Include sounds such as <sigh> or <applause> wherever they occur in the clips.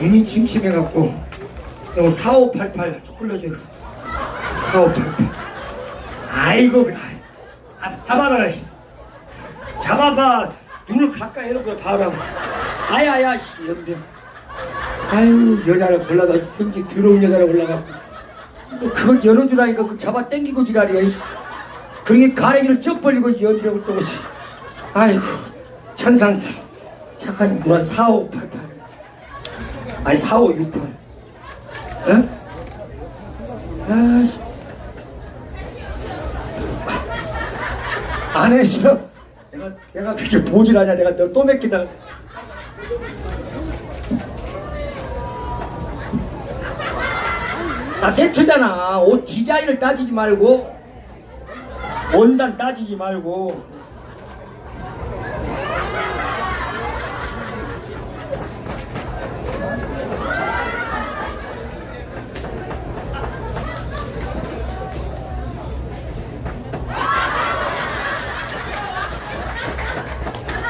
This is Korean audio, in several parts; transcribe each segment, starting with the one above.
눈이 침침해갖고 너 4588 초콜릿 4588 아이고 그래 아, 봐봐라. 잡아봐. 눈을 가까이 해놓고 봐라. 아야야 씨 연병. 아유 여자를 골라다 성질 더러운 여자를 골라갖고. 뭐 그걸 열어주라니까 그 잡아 당기고 지랄이야. 그러니 가래기를 쩍 벌리고 연병을 또 오시 아이고 천상 착한 누나 4588 아니 4568 어? 아이씨. 안해 싫어? 내가 내가 그렇게 보질 않냐? 내가 너또 맺기다. 나 세트잖아. 옷 디자인을 따지지 말고 원단 따지지 말고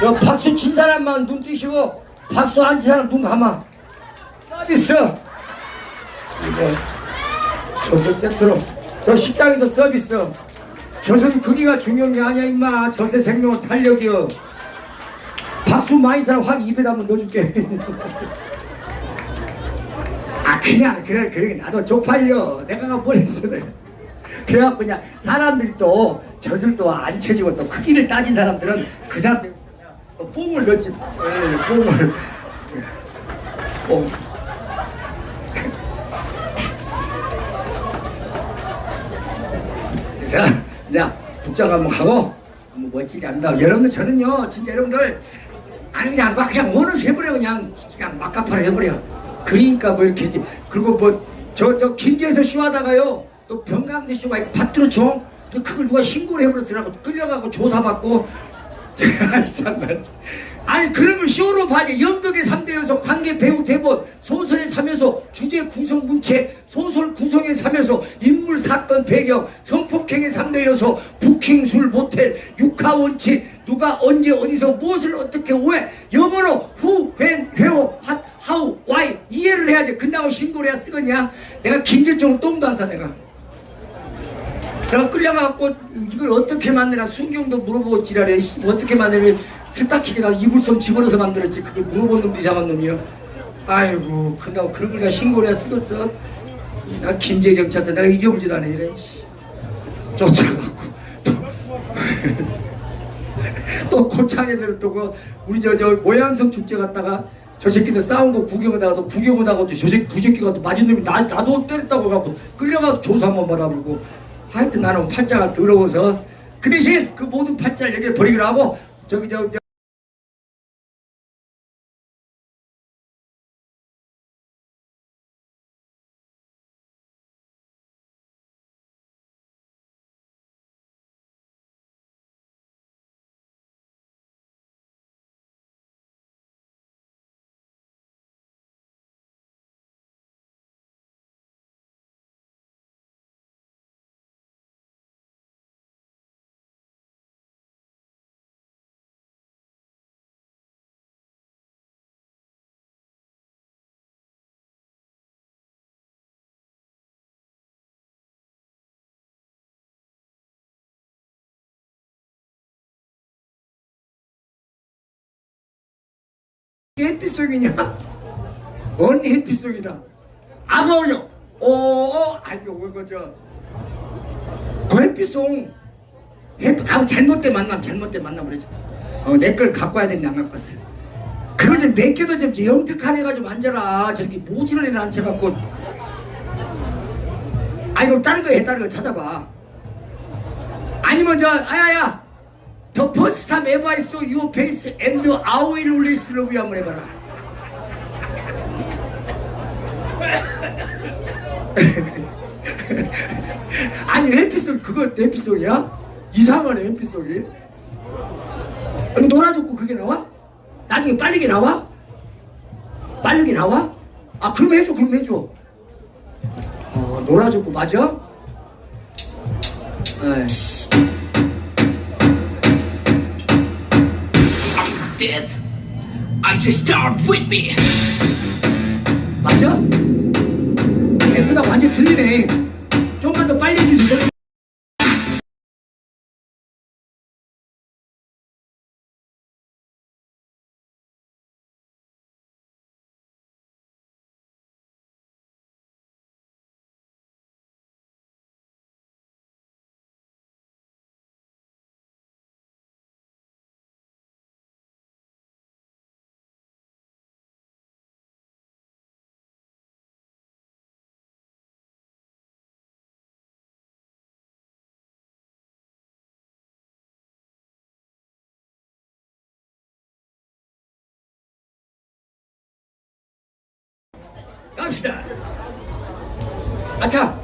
여 박수 친 사람만 눈 뜨시고 박수 안 친 사람 눈 감아. 서비스 이제 저수 세트로. 저 식당에도 서비스. 젖은 크기가 중요한 게 아니야 임마. 젖의 생명은 탄력이여. 박수 많이 사람 확 입에다 한번 넣어줄게. <laughs> 아 그냥 그래 그래 나도 쪽팔려. 내가 뭘 했어 그래갖고 그냥 사람들이 또 젖을 또 안 쳐지고 또 크기를 따진 사람들은 그 사람들 또 뽕을 넣지 예, 뽕을 뽕 자, 자, 북장 한번 가고 한번 멋지게 합니다. 여러분들 저는요, 진짜 여러분들 아니 그냥 막 그냥 뭐는 해버려 그냥 그냥 막가파로 해버려. 그러니까 뭐 이렇게 하지. 그리고 뭐 저 저 김제에서 쇼하다가요, 또 병강제 쇼가 있고 밭들어총 또 그걸 누가 신고를 해버렸으라고 끌려가고 조사받고. <laughs> 아니 그런 걸 쇼로 봐야지. 연극의 3대 요소 관계 배우 대본 소설의 3요소 주제 구성 문체 소설 구성의 3요소 인물 사건 배경 성폭행의 3대 요소 부킹 술 모텔 육하 원칙 누가 언제 어디서 무엇을 어떻게 왜 영어로 who when where how why 이해를 해야지. 끝나고 신고를 해야 쓰겠냐? 내가 김재종 똥도 안사 내가 내가 끌려가갖고 이걸 어떻게 만드나 순경도 물어보고 지랄해 씨, 어떻게 만드냐 스타키가 이불솜 집어넣어서 만들었지. 그걸 물어본 놈도 이상한 놈이야 아이고 그다음 그런 걸 내가 신고를 해야 쓰겠어? 나 김제 경찰서 내가 잊어보지도 않아 이래. 씨. 쫓아가고 또 <laughs> 고창에서 또그 우리 저 저 모양성 축제 갔다가 저 새끼들 싸운 거 구경하다가 또 구경하다가 또저 새끼 그 새끼가 또 맞은 놈이 나, 나도 때렸다고 갖고 끌려가서 조사 한번 받아보고 하여튼 나는 팔자가 더러워서 그 대신 그 모든 팔자를 여기에 버리기로 하고 저기 저, 저 햇빛속이냐? 뭔 햇빛속이다? 아무요. 오, 아이고 그거 저. 그 햇빛속. 햇빛 아무 잘못된 만남, 잘못된 만남 그러죠. 어, 내 걸 갖고 와야 되는데 안 갖고 왔어. 그거 좀 내게도 좀 애가 좀 앉아라. 저렇게 모질한 애를 앉혀갖고. 아이고 다른 거 해, 다른 거 찾아봐. 아니면 저, 아야야. The first time ever I saw your face and how it release love you 한번 해봐라. <laughs> 아니 햇빛속 그거 햇빛속이야? 이상하네 햇빛속이. 아니 놀아줬고 그게 나와? 나중에 빠르게 나와? 빠르게 나와? 아 그럼 해줘 그럼 해줘. 어 놀아줬고 맞아? 에이. death, I should start with me. 맞아? 애프다 완전 틀리네. 좀만 더 빨리 해주세요. 갑시다. 아차.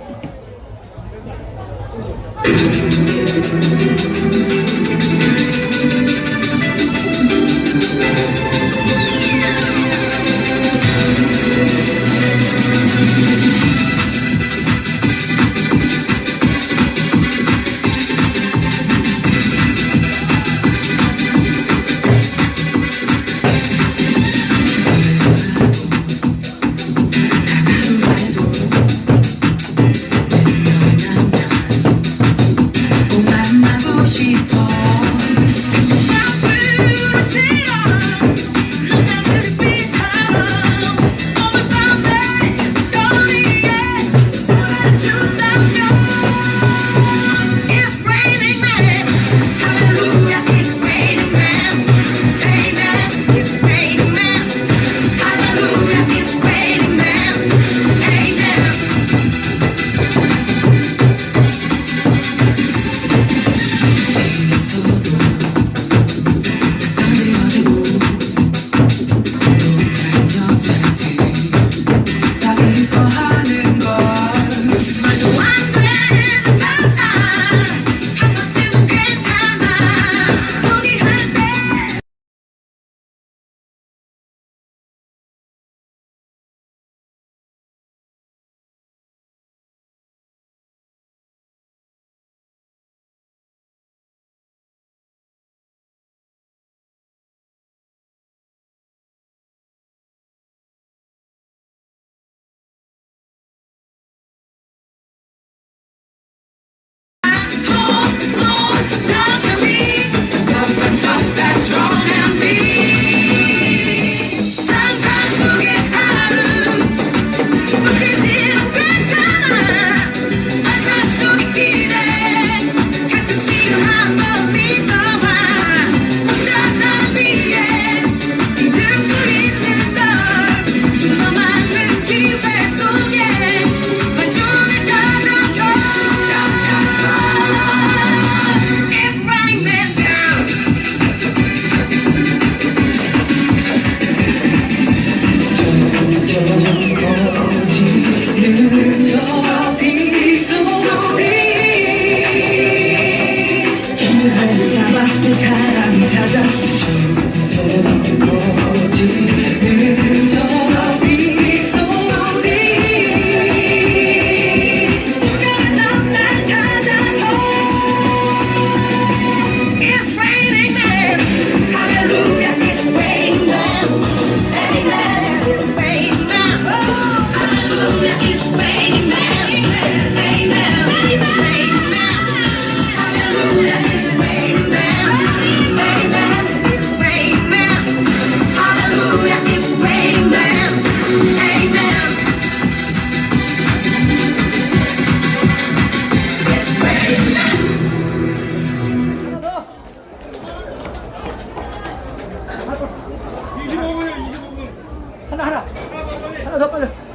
sopalo, sopalo.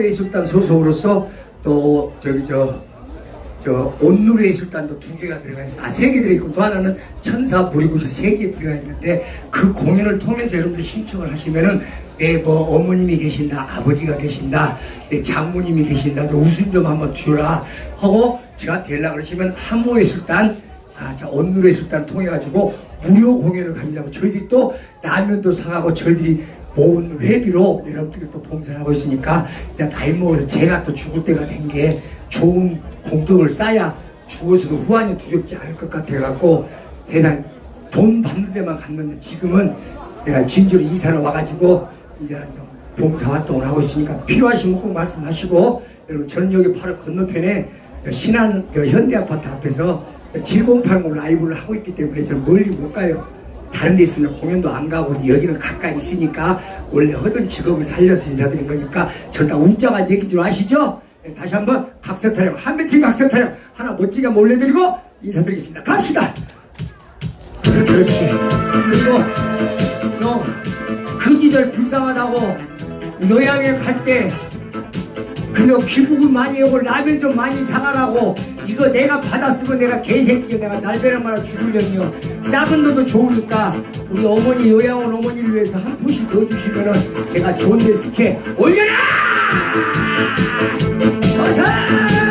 예술단 소속으로서 또 저기 저 저 온누리 예술단도 두 개가 들어가 있어. 아, 세 개 들어있고 또 하나는 천사 부리고서 세 개 들어가 있는데 그 공연을 통해서 여러분들 신청을 하시면은 내뭐 어머님이 계신다, 아버지가 계신다, 내 장모님이 계신다, 너 웃음 좀 한번 주라 하고 제가 되려 그러시면 한모예술단 아, 자, 온누리 예술단 통해 가지고 무료 공연을 갑니다. 저희들이 또 라면도 사가고 저희들이 모은 회비로 여러분들께 또 봉사를 하고 있으니까 이제 나이 먹어서 제가 또 죽을 때가 된 게 좋은 공덕을 쌓아야 죽어서도 후환이 두렵지 않을 것 같아 갖고 세상 돈 받는 데만 갔는데 지금은 내가 진주로 이사를 와가지고 이제는 좀 봉사 활동을 하고 있으니까 필요하시면 꼭 말씀하시고 여러분 저는 여기 바로 건너편에 신한 저 현대아파트 앞에서 7080 라이브를 하고 있기 때문에 저는 멀리 못 가요. 다른 데 있으면 공연도 안 가고 여기는 가까이 있으니까 원래 하던 직업을 살려서 인사드린 거니까 저다 웃자가 얘기 좀 아시죠? 네, 다시 한번 박수 타령 한배칠 박수 타령 하나 멋지게 몰려드리고 인사드리겠습니다. 갑시다. 그렇지. 그리고 너그 시절 불쌍하다고 노양에 갈 때 그거 기부금 많이 하고 라면 좀 많이 사가라고 이거 내가 받았으면 내가 개새끼가 내가 날벼락 말아 죽으려니요. 작은 돈도 좋으니까 우리 어머니 요양원 어머니를 위해서 한 푼씩 넣어주시면은 제가 좋은 데 스케 올려라! 어서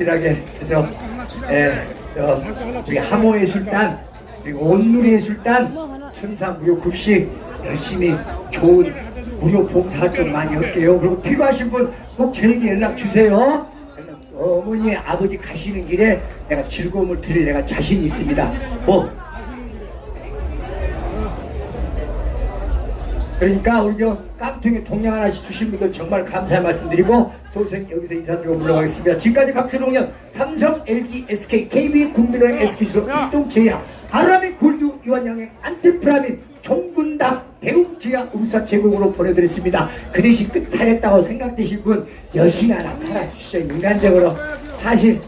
아끼하게 해서 예, 저 우리 하모의 술단 그리고 온누리의 술단 천사 무료 급식 열심히 좋은 무료 봉사활동 많이 할게요. 그리고 필요하신 분 꼭 저에게 연락 주세요. 어머니 아버지 가시는 길에 내가 즐거움을 드릴 내가 자신 있습니다. 뭐 그러니까 우리 저 깜통에 동양 하나씩 주신 분들 정말 감사의 말씀드리고 소생 여기서 인사드리고 물러가겠습니다. 지금까지 박세롱연 삼성, LG, SK, KB, 국민은행, SK주소, 일동제야, 아라미 골드, 유한양의 안티프라민, 종군당, 대웅제야, 우사 제공으로 보내드렸습니다. 그 대신 끝 잘했다고 생각되실 분 여신 하나 팔아주시죠. 인간적으로 사실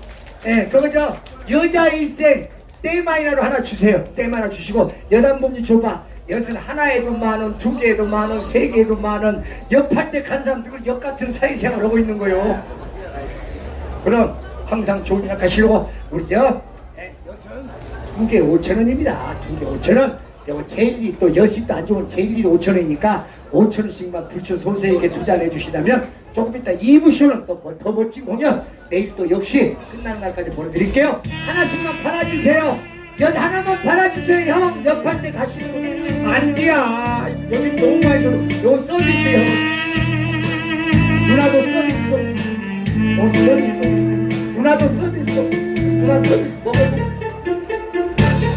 예, 그거 저 여자 일생 떼마이나로 하나 주세요. 떼마이나 주시고 여단 봉지 줘봐. 엿은 하나에도 만원, 두 개에도 만원, 세 개에도 만원. 엿할 때 간 사람들 엿 같은 사회생활 하고 있는 거요. 그럼 항상 좋은 일 하시려고 우리 저 예, 엿은 두개 오천 원입니다. 두개 오천 원. 요거 제일리 또 여십도 안 좋은 제일리도 오천 원이니까 오천 원씩만 불초 소세에게 투자를 해주시다면 조금 이따 2부 쇼는 또 더 멋진 공연 내일 또 역시 끝나는 날까지 보내드릴게요. 하나씩만 팔아주세요. 연 하나만 팔아주세요 형. 가시는 분. 안 돼야. 여기 너무 많이 줘. 요 서비스 형. 누나도 서비스. 너 서비스. 누나도 서비스. 누나 서비스.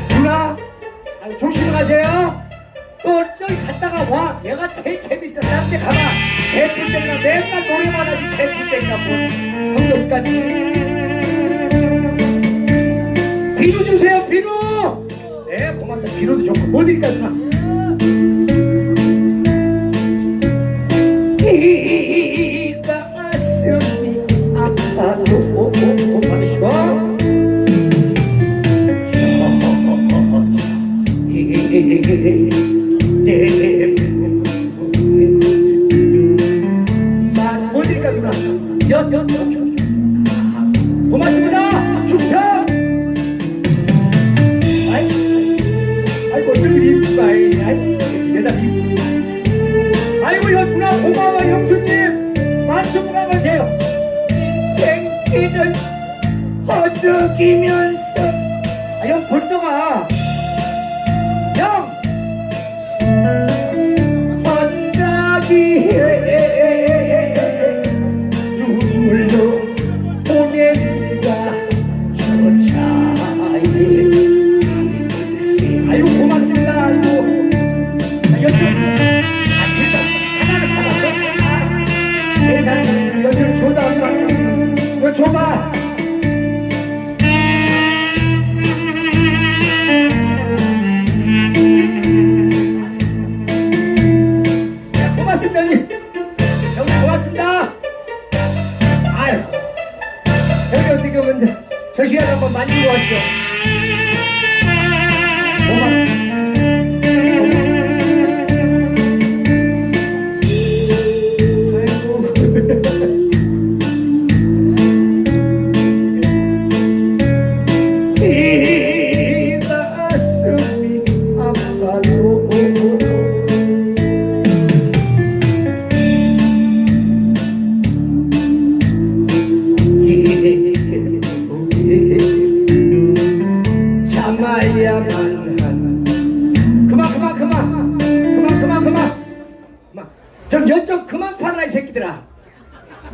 누나 아유, 조심하세요. 또 저기 갔다가 와. 얘가 제일 재밌어. 딴데 가봐. 대풀 땡나 맨날 노래만 하지 대풀 땡나 뭐. 형 여기까지. 비누 주세요 비누. 네 고맙습니다. 비누도 좋고 뭐 드릴까 누나.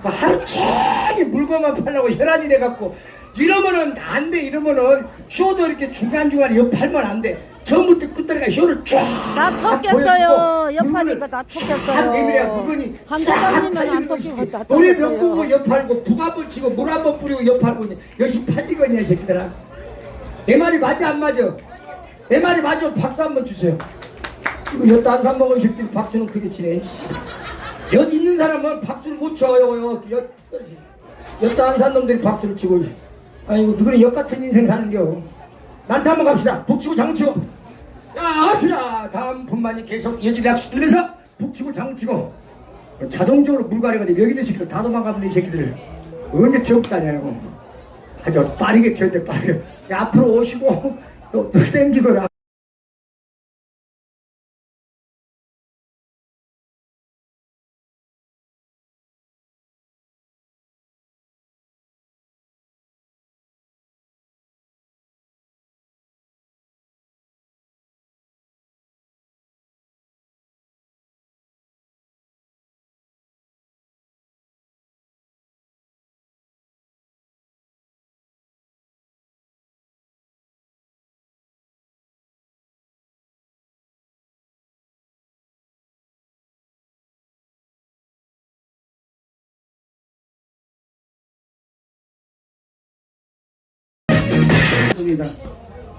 하루 종일 물건만 팔라고 혈안이 돼갖고 이러면은 안 돼 이러면은 쇼도 이렇게 중간중간에 옆 팔면 안 돼 처음부터 끝까지 쇼를 쫙다 섞였어요. 옆하니까 다. 내밀어야 물건이 한쫙 사람이면 안 것이. 다 노래. 몇 부고 옆 팔고 북한번 치고 물 한 번 뿌리고 옆 팔고 여기 팔리거냐 이 새끼들아 내 말이 맞아 안 맞아 내 말이 맞아 박수 한 번 주세요 이거 엿 단산 먹은 새끼들 박수는 크게 치네 엿 있는 사람은 박수를 못 쳐요. 엿 엿단산 놈들이 박수를 치고 아이고 누구는 엿 같은 인생 사는겨. 난타 한번 갑시다. 북치고 장치고. 야 합시다. 다음 분만이 계속 이어질 약속 들면서 북치고 장치고. 자동적으로 물갈이가 되면 여기 있는 새끼들 다 도망가면 이 새끼들 언제 기억다냐고 아주 빠르게 튀었네 빠르게. 야, 앞으로 오시고 또, 또 땡기거 라 좋습니다.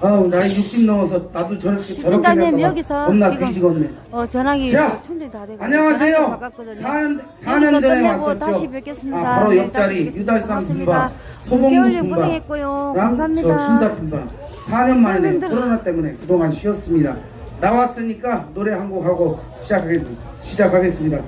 아우 나이 60 넘어서 나도 저렇게 저렇게 시청자님 될까 봐 여기서 겁나 지금 뒤지겠네. 어 전화기 자, 충전이 다 되고 안녕하세요. 바꿨거든요. 4년, 여기서 4년 전에 끝내고 왔었죠. 다시 뵙겠습니다. 아, 바로 네, 옆자리 다시 고맙습니다. 분바, 소봉 개월님 분바, 고생했고요. 감사합니다. 저 춘사 분바. 4년 만에 힘들어. 코로나 때문에 그동안 쉬었습니다. 나왔으니까 노래 한 곡 하고 시작하겠습니다. 시작하겠습니다.